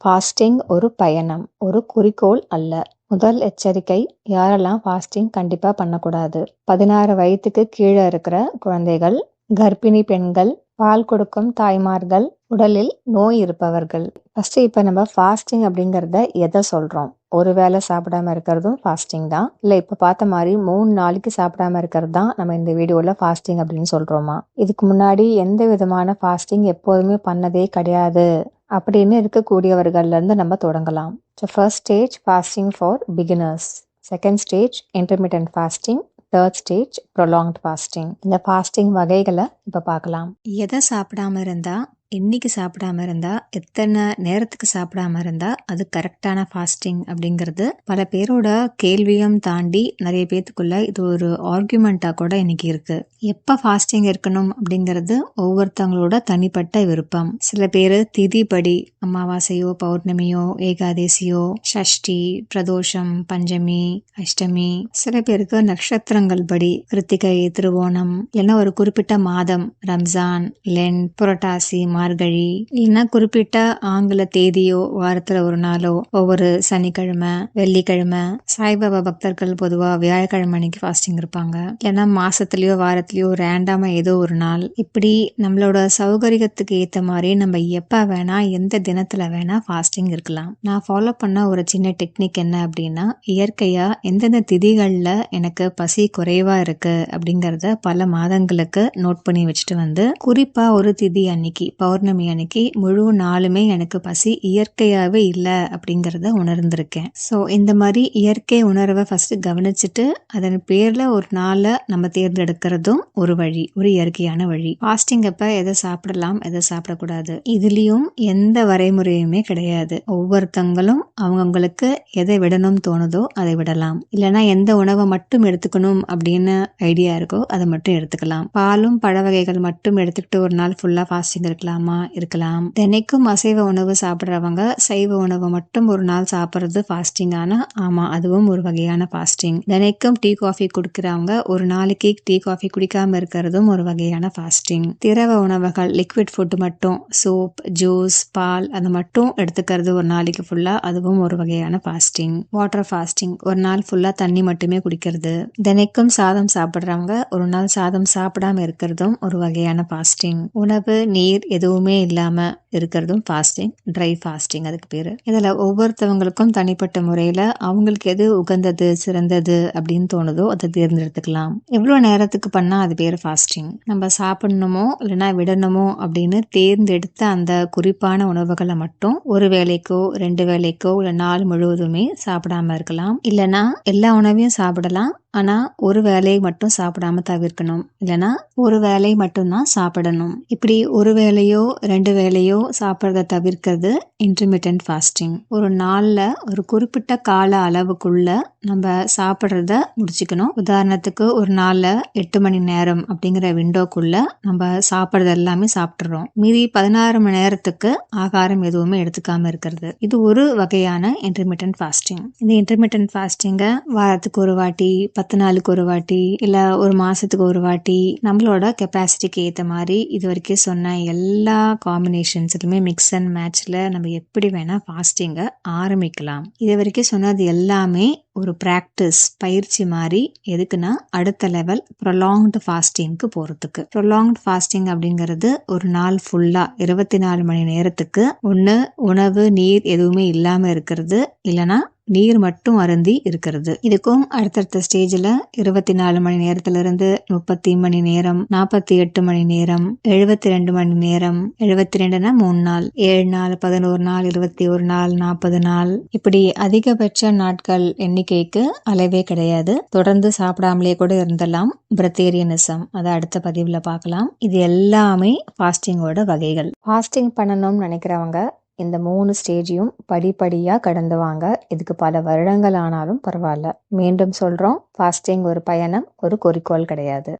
Fasting ஒரு பயணம், ஒரு குறிக்கோள் அல்ல. முதல் எச்சரிக்கை யாரெல்லாம் ஃபாஸ்டிங் கண்டிப்பாக பண்ணக்கூடாது. பதினாறு வயதுக்கு கீழே இருக்கிற குழந்தைகள், கர்ப்பிணி பெண்கள், பால் கொடுக்கும் தாய்மார்கள், உடலில் நோய் இருப்பவர்கள். ஃபர்ஸ்ட் இப்போ நம்ம ஃபாஸ்டிங் அப்படிங்கிறத எதை சொல்றோம்? ஒரு வேளை சாப்பிடாம இருக்கிறதும் ஃபாஸ்டிங் தான். இல்லை இப்போ பார்த்த மாதிரி மூணு நாளைக்கு சாப்பிடாம இருக்கிறது தான் நம்ம இந்த வீடியோவில் ஃபாஸ்டிங் அப்படின்னு சொல்றோமா? இதுக்கு முன்னாடி எந்த விதமான ஃபாஸ்டிங் எப்போதுமே பண்ணதே கிடையாது அப்படின்னு இருக்கக்கூடியவர்கள்லேருந்து நம்ம தொடங்கலாம். So first stage fasting for beginners. Second stage intermediate fasting. Third stage prolonged fasting. இந்த ஃபாஸ்டிங் வகைகளை இப்போ பார்க்கலாம். எதை சாப்பிடாம இருந்தால் என்னைக்கு சாப்பிடாம இருந்தா எத்தனை நேரத்துக்கு சாப்பிடாம இருந்தா அது கரெக்டான ஃபாஸ்டிங் அப்படிங்கிறது பல பேரோட கேள்வியும் தாண்டி நிறைய பேத்துக்குள்ள இது ஒரு ஆர்குமெண்ட்டாக கூட இன்னைக்கு இருக்கு. எப்போ ஃபாஸ்டிங் இருக்கணும் அப்படிங்கிறது ஒவ்வொருத்தவங்களோட தனிப்பட்ட விருப்பம். சில பேர் திதிப்படி அமாவாசையோ பௌர்ணமியோ ஏகாதேசியோ ஷஷ்டி பிரதோஷம் பஞ்சமி அஷ்டமி சில பேருக்கு நட்சத்திரங்கள் படி கிருத்திகை திருவோணம் இல்லைன்னா ஒரு குறிப்பிட்ட மாதம் ரம்ஜான் லென் புரட்டாசி மார்கழி இல்லைன்னா குறிப்பிட்ட ஆங்கில தேதியோ வாரத்துல ஒரு நாளோ ஒவ்வொரு சனிக்கிழமை வெள்ளிக்கிழமை சாய்பாபா பக்தர்கள் பொதுவா வியாழக்கிழமை அன்னைக்கு ஃபாஸ்டிங் இருப்பாங்க. இல்லைன்னா மாசத்துலயோ வாரத்திலயோ ரேண்டாமா ஏதோ ஒரு நாள். இப்படி நம்மளோட சௌகரியத்துக்கு ஏத்த மாதிரி நம்ம எப்ப வேணா எந்த தினத்துல வேணா ஃபாஸ்டிங் இருக்கலாம். நான் ஃபாலோ பண்ண ஒரு சின்ன டெக்னிக் என்ன அப்படின்னா இயற்கையா எந்தெந்த திதிகள்ல எனக்கு பசி குறைவா இருக்கு அப்படிங்கறத பல மாதங்களுக்கு நோட் பண்ணி வச்சுட்டு வந்து குறிப்பா ஒரு திதி அன்னைக்கு பௌர்ணமி அன்னைக்கு முழு நாளுமே எனக்கு பசி இயற்கையாகவே இல்லை அப்படிங்கிறத உணர்ந்திருக்கேன். ஸோ இந்த மாதிரி இயற்கை உணர்வை ஃபஸ்ட்டு கவனிச்சுட்டு அதன் பேரில் ஒரு நாளை நம்ம தேர்ந்தெடுக்கிறதும் ஒரு வழி ஒரு இயற்கையான வழி. ஃபாஸ்டிங் அப்போ எதை சாப்பிடலாம் எதை சாப்பிடக்கூடாது? இதுலேயும் எந்த வரைமுறையுமே கிடையாது. ஒவ்வொருத்தங்களும் அவங்கவுங்களுக்கு எதை விடணும் தோணுதோ அதை விடலாம். இல்லைன்னா எந்த உணவை மட்டும் எடுத்துக்கணும் அப்படின்னு ஐடியா இருக்கோ அதை மட்டும் எடுத்துக்கலாம். பாலும் பழ வகைகள் மட்டும் எடுத்துக்கிட்டு ஒரு நாள் ஃபுல்லாக ஃபாஸ்டிங் இருக்கலாம். இருக்கலாம். தினைக்கும் அசைவ உணவு சாப்பிட்றவங்க சைவ உணவு மட்டும் ஒரு நாள் சாப்பிட்றது ஃபாஸ்டிங் ஆனா ஆமா அதுவும் ஒரு வகையான ஃபாஸ்டிங் தினைக்கும் டீ காஃபி குடிக்கிறவங்க ஒரு நாளைக்கு டீ காஃபி குடிக்காம இருக்கிறதும் ஒரு வகையான ஃபாஸ்டிங் திரவ உணவுகள் லிக்விட் ஃபுட் மட்டும் சோப் ஜூஸ் பால் அது மட்டும் எடுத்துக்கிறது ஒரு நாளைக்கு ஃபுல்லா அதுவும் ஒரு வகையான ஃபாஸ்டிங் வாட்டர் ஃபாஸ்டிங் ஒரு நாள் ஃபுல்லா தண்ணி மட்டுமே குடிக்கிறது. தினைக்கும் சாதம் சாப்பிட்றவங்க ஒரு நாள் சாதம் சாப்பிடாம இருக்கிறதும் ஒரு வகையான ஃபாஸ்டிங் உணவு நீர் எதுவும் எதுவுமே இல்லாமல் இருக்கிறதும் ஃபாஸ்டிங் ட்ரை ஃபாஸ்டிங் அதுக்கு பேர். இதில் ஒவ்வொருத்தவங்களுக்கும் தனிப்பட்ட முறையில் அவங்களுக்கு எது உகந்தது சிறந்தது அப்படின்னு தோணுதோ அதை தேர்ந்தெடுத்துக்கலாம். எவ்வளோ நேரத்துக்கு பண்ணால் அது பேர் ஃபாஸ்டிங் நம்ம சாப்பிடணுமோ இல்லைனா விடணுமோ அப்படின்னு தேர்ந்தெடுத்த அந்த குறிப்பான உணவுகளை மட்டும் ஒரு வேலைக்கோ ரெண்டு வேலைக்கோ இல்லை நாள் முழுவதுமே சாப்பிடாம இருக்கலாம். இல்லைன்னா எல்லா உணவையும் சாப்பிடலாம். ஆனா ஒரு வேலையை மட்டும் சாப்பிடாம தவிர்க்கணும். இல்லைன்னா ஒரு வேலை மட்டும்தான் சாப்பிடணும். இப்படி ஒரு வேலையோ ரெண்டு வேலையோ சாப்பிட்றத தவிர்க்கிறது இன்டர்மீடியன்ட் ஃபாஸ்டிங் ஒரு நாள்ல ஒரு குறிப்பிட்ட கால அளவுக்குள்ள நம்ம சாப்பிட்றத முடிச்சுக்கணும். உதாரணத்துக்கு ஒரு நாள்ல எட்டு மணி நேரம் அப்படிங்கிற விண்டோக்குள்ள நம்ம சாப்பிட்றது எல்லாமே சாப்பிட்றோம் மீதி பதினாறு மணி நேரத்துக்கு ஆகாரம் எதுவுமே எடுத்துக்காம இருக்கிறது. இது ஒரு வகையான இன்டர்மீடியன்ட் ஃபாஸ்டிங் இந்த இன்டர்மீடியன்ட் ஃபாஸ்டிங்கை வாரத்துக்கு ஒரு வாட்டி பத்து நாளுக்கு ஒரு வாட்டி இல்லை ஒரு மாதத்துக்கு ஒரு வாட்டி நம்மளோட கெப்பாசிட்டிக்கு ஏற்ற மாதிரி இது வரைக்கும் சொன்ன எல்லா காம்பினேஷன்ஸ்லையுமே மிக்ஸ் அண்ட் மேட்ச்சில் நம்ம எப்படி வேணால் ஃபாஸ்டிங்கை ஆரம்பிக்கலாம். இது வரைக்கும் சொன்னது எல்லாமே ஒரு ப்ராக்டிஸ் பயிற்சி மாதிரி எதுக்குன்னா அடுத்த லெவல் ப்ரொலாங்டு ஃபாஸ்டிங்க்கு போகிறதுக்கு ப்ரொலாங்டு ஃபாஸ்டிங் அப்படிங்கிறது ஒரு நாள் ஃபுல்லாக இருபத்தி நாலு மணி நேரத்துக்கு ஒன்று உணவு நீர் எதுவுமே இல்லாமல் இருக்கிறது. இல்லைன்னா நீர் மட்டும் அருந்தி இருக்கிறது. இதுக்கும் அடுத்தடுத்த ஸ்டேஜில் இருபத்தி நாலு மணி நேரத்துல இருந்து முப்பத்தி மணி நேரம் நாற்பத்தி எட்டு மணி நேரம் எழுபத்தி ரெண்டு மணி நேரம் எழுபத்தி ரெண்டுனா மூணு நாள் ஏழு நாள் பதினோரு நாள் இருபத்தி ஒரு நாள் நாற்பது நாள். இப்படி அதிகபட்ச நாட்கள் எண்ணிக்கைக்கு அளவே கிடையாது. தொடர்ந்து சாப்பிடாமலே கூட இருந்தலாம். பிரத்தேரியனிசம். அதை அடுத்த பதிவில் பார்க்கலாம். இது எல்லாமே ஃபாஸ்டிங்கோட வகைகள். ஃபாஸ்டிங் பண்ணணும்னு நினைக்கிறவங்க இந்த மூணு ஸ்டேஜையும் படிப்படியாக கடந்து வாங்க. இதுக்கு பல வருடங்கள் ஆனாலும் பரவாயில்ல. மீண்டும் சொல்றோம் ஃபாஸ்டிங் ஒரு பயணம் ஒரு குறிக்கோள் கிடையாது.